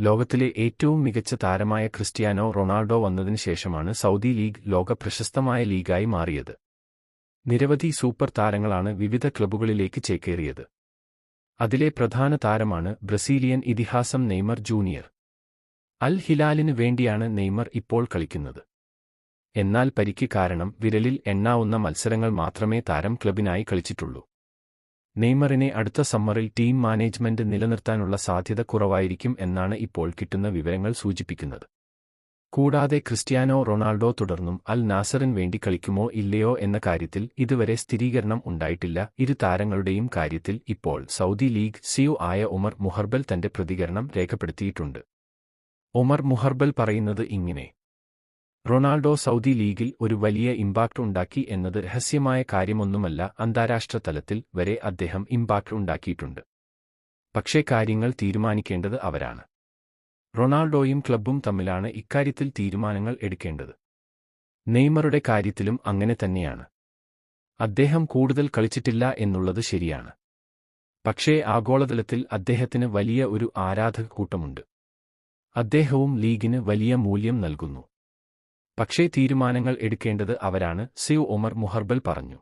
ലോകത്തിലെ ഏറ്റവും മികച്ച താരമായ ക്രിസ്ത്യാനോ റൊണാൾഡോ വന്നതിന് ശേഷമാണ് സൗദി ലീഗ് ലോക പ്രശസ്തമായ ലീഗായി മാറിയത്. നിരവധി സൂപ്പർ താരങ്ങളാണ് വിവിധ ക്ലബ്ബുകളിലേക്ക് ചേക്കേറിയത്. അതിലെ പ്രധാന താരമാണ് ബ്രസീലിയൻ ഇതിഹാസം നെയ്മർ ജൂനിയർ. അൽ ഹിലാലിന് വേണ്ടിയാണ് നെയ്മർ ഇപ്പോൾ കളിക്കുന്നത്. എന്നാൽ പരിക്ക് കാരണം വിരലിൽ എണ്ണാവുന്ന മത്സരങ്ങൾ മാത്രമേ താരം ക്ലബിനായി കളിച്ചിട്ടുള്ളൂ. നെയ്മറിനെ അടുത്ത സമ്മറിൽ ടീം മാനേജ്മെന്റ് നിലനിർത്താനുള്ള സാധ്യത കുറവായിരിക്കും എന്നാണ് ഇപ്പോൾ കിട്ടുന്ന വിവരങ്ങൾ സൂചിപ്പിക്കുന്നത്. കൂടാതെ ക്രിസ്ത്യാനോ റൊണാൾഡോ തുടർന്നും അൽ നാസറിന് വേണ്ടി കളിക്കുമോ ഇല്ലയോ എന്ന കാര്യത്തിൽ ഇതുവരെ സ്ഥിരീകരണം ഉണ്ടായിട്ടില്ല. ഇരു താരങ്ങളുടെയും കാര്യത്തിൽ ഇപ്പോൾ സൗദി ലീഗ് സിയു ആയ ഉമർ മുഹർബൽ തന്റെ പ്രതികരണം രേഖപ്പെടുത്തിയിട്ടുണ്ട്. ഉമർ മുഹർബൽ പറയുന്നത് ഇങ്ങനെ റൊണാൾഡോ സൗദി ലീഗിൽ ഒരു വലിയ ഇമ്പാക്ട് ഉണ്ടാക്കി എന്നത് രഹസ്യമായ കാര്യമൊന്നുമല്ല അന്താരാഷ്ട്ര തലത്തിൽ വരെ അദ്ദേഹം ഇമ്പാക്ട് ഉണ്ടാക്കിയിട്ടുണ്ട്. പക്ഷേ കാര്യങ്ങൾ തീരുമാനിക്കേണ്ടത് അവരാണ്. റൊണാൾഡോയും ക്ലബ്ബും തമ്മിലാണ് ഇക്കാര്യത്തിൽ തീരുമാനങ്ങൾ എടുക്കേണ്ടത്. നെയ്മറുടെ കാര്യത്തിലും അങ്ങനെ തന്നെയാണ്. അദ്ദേഹം കൂടുതൽ കളിച്ചിട്ടില്ല എന്നുള്ളത് ശരിയാണ്. പക്ഷേ ആഗോളതലത്തിൽ അദ്ദേഹത്തിന് വലിയ ഒരു ആരാധക കൂട്ടമുണ്ട് അദ്ദേഹവും ലീഗിന് വലിയ മൂല്യം നൽകുന്നു. പക്ഷേ തീരുമാനങ്ങൾ എടുക്കേണ്ടത് അവരാണ് സിവ് ഒമർ മുഹർബൽ പറഞ്ഞു.